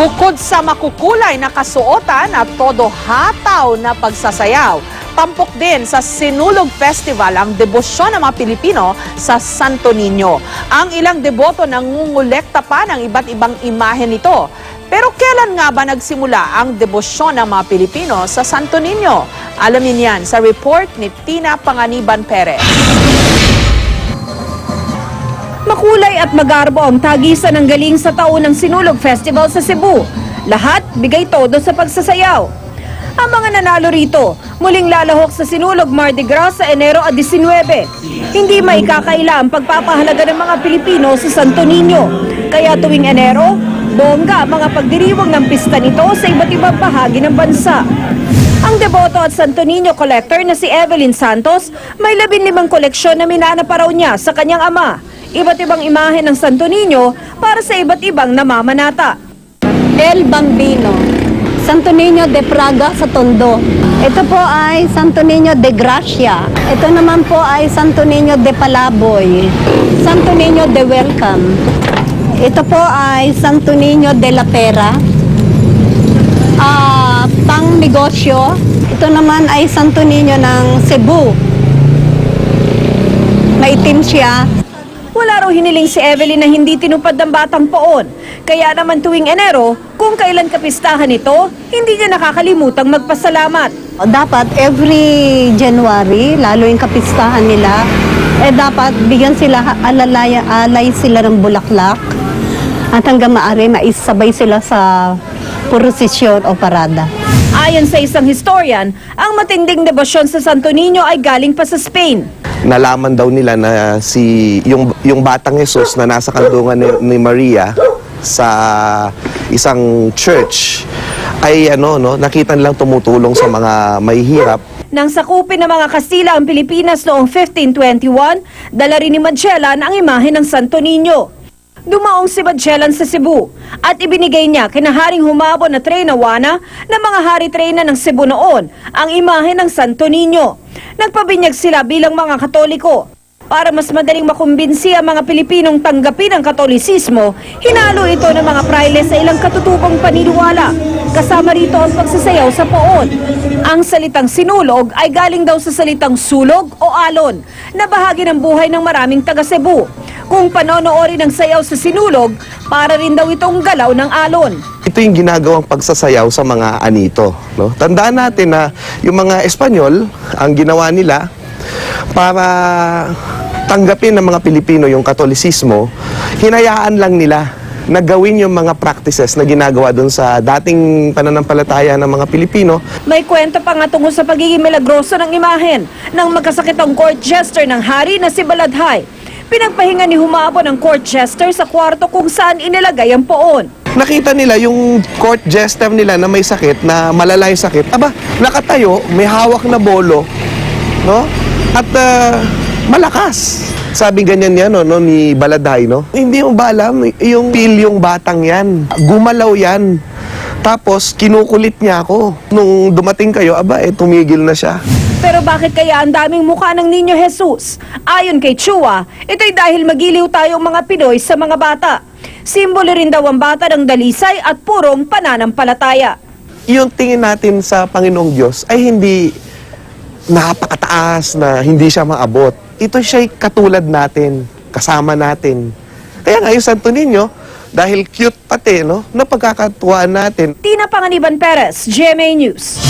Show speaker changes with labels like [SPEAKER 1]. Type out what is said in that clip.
[SPEAKER 1] Bukod sa makukulay na kasuotan at todo hataw na pagsasayaw, tampok din sa Sinulog Festival ang debosyon ng mga Pilipino sa Santo Niño. Ang ilang deboto nangungulekta pa ng iba't ibang imahe nito. Pero kailan nga ba nagsimula ang debosyon ng mga Pilipino sa Santo Niño? Alamin yan sa report ni Tina Panganiban Perez. Makulay at magarbo ang tagisan ng galing sa taon ng Sinulog Festival sa Cebu. Lahat bigay todo sa pagsasayaw. Ang mga nanalo rito, muling lalahok sa Sinulog Mardi Gras sa Enero at 19. Hindi maikakaila ang pagpapahalaga ng mga Pilipino sa Santo Niño. Kaya tuwing Enero, bongga mga pagdiriwang ng pista nito sa iba't ibang bahagi ng bansa. Ang deboto at Santo Niño collector na si Evelyn Santos may labing limang koleksyon na minana pa raw niya sa kanyang ama. Iba't ibang imahe ng Santo Niño para sa iba't ibang namamanata.
[SPEAKER 2] El Bambino, Santo Niño de Praga sa Tondo. Ito po ay Santo Niño de Gracia. Ito naman po ay Santo Niño de Palaboy. Santo Niño de Welcome. Ito po ay Santo Niño de la Pera. Ah, pang negosyo. Ito naman ay Santo Niño ng Cebu. Maitim siya.
[SPEAKER 1] Wala raw hiniling si Evelyn na hindi tinupad ng batang poon. Kaya naman tuwing Enero, kung kailan kapistahan ito, hindi niya nakakalimutang magpasalamat.
[SPEAKER 2] Dapat every January, lalo yung kapistahan nila, eh dapat bigyan sila, alalay, alay sila ng bulaklak. At hanggang maaari, maisabay sila sa prosesyon o parada.
[SPEAKER 1] Ayon sa isang historian, ang matinding debosyon sa Santo Niño ay galing pa sa Spain.
[SPEAKER 3] Nalaman daw nila na si yung yung batang Jesus na nasa kandungan ni, ni Maria sa isang church ay ano no nakita nilang tumutulong sa mga mahihirap
[SPEAKER 1] Nang sakupin ng mga Kastila ang Pilipinas noong 1521, dala rin ni Magellan ang imahe ng Santo Niño. Dumaong si Magellan sa Cebu at ibinigay niya kina Haring Humabon na Treynawana na mga hari Treyna ng Cebu noon ang imahe ng Santo Niño. Nagpabinyag sila bilang mga Katoliko. Para mas madaling makumbinsi ang mga Pilipinong tanggapin ang Katolisismo, hinalo ito ng mga praile sa ilang katutubong paniniwala. Kasama rito ang pagsasayaw sa poon. Ang salitang sinulog ay galing daw sa salitang sulog o alon, na bahagi ng buhay ng maraming taga Cebu. Kung panonoorin ang sayaw sa sinulog, para rin daw itong galaw ng alon.
[SPEAKER 3] ito yung ginagawang pagsasayaw sa mga anito no tandaan natin na yung mga Espanyol ang ginawa nila para tanggapin ng mga Pilipino yung Katolisismo hinayaan lang nila na gawin yung mga practices na ginagawa doon sa dating pananampalataya ng mga Pilipino
[SPEAKER 1] May kwento pa nga tungkol sa pagiging milagroso ng imahen ng magkasakitang court jester ng hari na si Baladhay. Pinagpahinga ni Humabo ng court jester sa kwarto kung saan inilagay ang poon.
[SPEAKER 3] nakita nila yung court jester nila na may sakit, na malala yung sakit. Aba, nakatayo, may hawak na bolo, no? At ah, malakas. Sabi ganyan yan, no, no, ni Baladay, no? Hindi mo ba alam, yung pil yung batang yan. Gumalaw yan. Tapos, kinukulit niya ako. Nung dumating kayo, aba, eh, tumigil na siya.
[SPEAKER 1] Pero bakit kaya ang daming mukha ng Niño Jesus? Ayon kay Chua, ito'y dahil magiliw tayong mga Pinoy sa mga bata. Simbolo rin daw ang bata ng dalisay at purong pananampalataya.
[SPEAKER 3] yung tingin natin sa Panginoong Diyos ay hindi napakataas na hindi siya maabot. Ito siya'y katulad natin, kasama natin. Kaya nga yung Santo Niño, dahil cute pati, no, napagkakatuwaan natin.
[SPEAKER 1] Tina Panganiban Perez, GMA News.